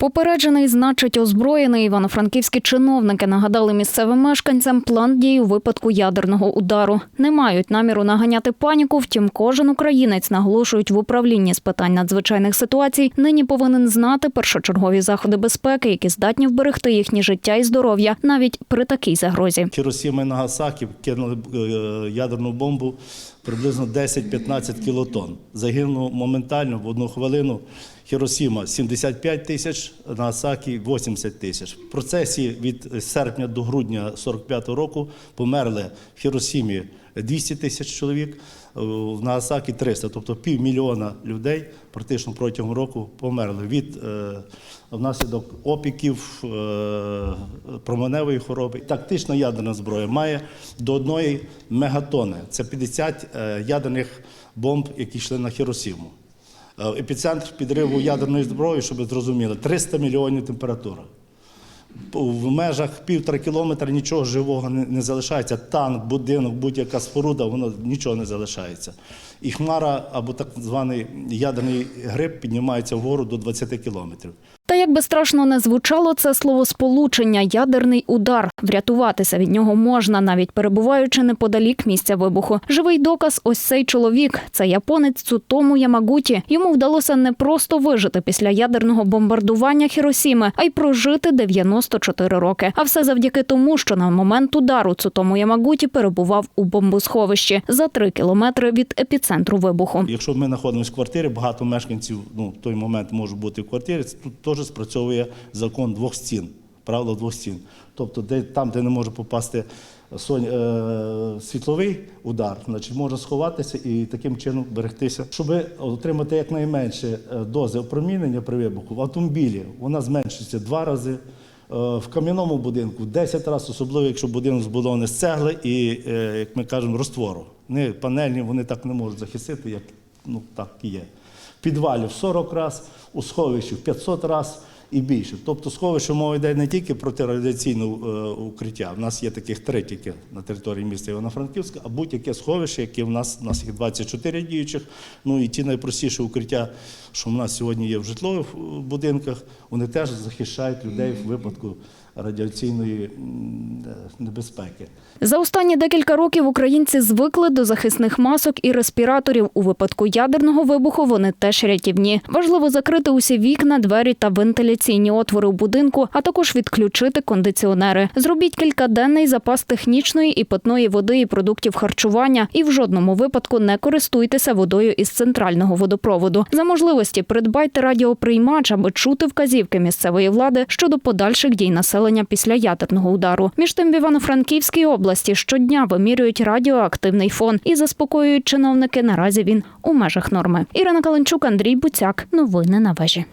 Попереджений, значить, озброєний. Івано-франківські чиновники нагадали місцевим мешканцям план дій у випадку ядерного удару. Не мають наміру наганяти паніку. Втім, кожен українець наголошують в управлінні з питань надзвичайних ситуацій. Нині повинен знати першочергові заходи безпеки, які здатні вберегти їхнє життя і здоров'я навіть при такій загрозі. Хіросіма і Нагасакі кинули е, ядерну бомбу приблизно 10-15 кілотон. Загинуло моментально в одну хвилину. Хіросіма 75 тисяч, Нагасакі 80 тисяч. В процесі від серпня до грудня 45-го року померли в Хіросімі 200 тисяч чоловік, е, в Нагасакі 300, тобто півмільйона людей практично протягом року померли від е, внаслідок опіків, е, променевої хвороби. Тактична ядерна зброя має до одної мегатони. Це 50 е, ядерних бомб, які йшли на Хіросіму. Е, Епіцентр підриву ядерної зброї, щоб ви зрозуміли, 300 мільйонів температура. В межах півтора кілометра нічого живого не, не залишається. Танк, будинок, будь-яка споруда, воно нічого не залишається. І хмара або так званий ядерний гриб піднімається вгору до 20 кілометрів. Як би страшно не звучало це словосполучення ядерний удар. Врятуватися від нього можна, навіть перебуваючи неподалік місця вибуху. Живий доказ ось цей чоловік. Це японець Цутому Ямагуті. Йому вдалося не просто вижити після ядерного бомбардування Хіросіми, а й прожити 94 роки. А все завдяки тому, що на момент удару Цутому Ямагуті перебував у бомбосховищі за три кілометри від епіцентру вибуху. Якщо ми знаходимося в квартирі, багато мешканців ну, в той момент можуть бути в квартирі, тут теж спрацьовує закон двох стін, правило двох стін. Тобто, де, там, де не може попасти сон, е, світловий удар, значить можна сховатися і таким чином берегтися. Щоб отримати якнайменше е, дози опромінення при вибуху, в автомобілі вона зменшується два рази. е, В кам'яному будинку в 10 разів, особливо якщо будинок збудований з цегли і, е, як ми кажемо, розтвору. Не панельні, вони так не можуть захистити, як ну, так і є. В підвалі в 40 разів, у сховищі в 500 разів і більше. Тобто сховище мова йде не тільки про радіаційне укриття. У нас є таких три тільки на території міста Івано-Франківська, а будь-яке сховище, яке в нас, у нас їх 24 діючих. Ну і ті найпростіші укриття, що в нас сьогодні є в житлових е, будинках, вони теж захищають людей в випадку радіаційної е, небезпеки. За останні декілька років українці звикли до захисних масок і респіраторів. У випадку ядерного вибуху вони теж рятівні. Важливо закрити усі вікна, двері та вентиляційні отвори у будинку, а також відключити кондиціонери. Зробіть кількаденний запас технічної і питної води і продуктів харчування, і в жодному випадку не користуйтеся водою із центрального водопроводу. За можливості придбайте радіоприймач, аби чути вказівки місцевої влади щодо подальших дій населення після ядерного удару. Між тим в Івано-Франківській області щодня вимірюють радіоактивний фон і заспокоюють чиновники. Наразі він у межах норми. Ірина Каленчук, Андрій Буцяк. Новини на вежі.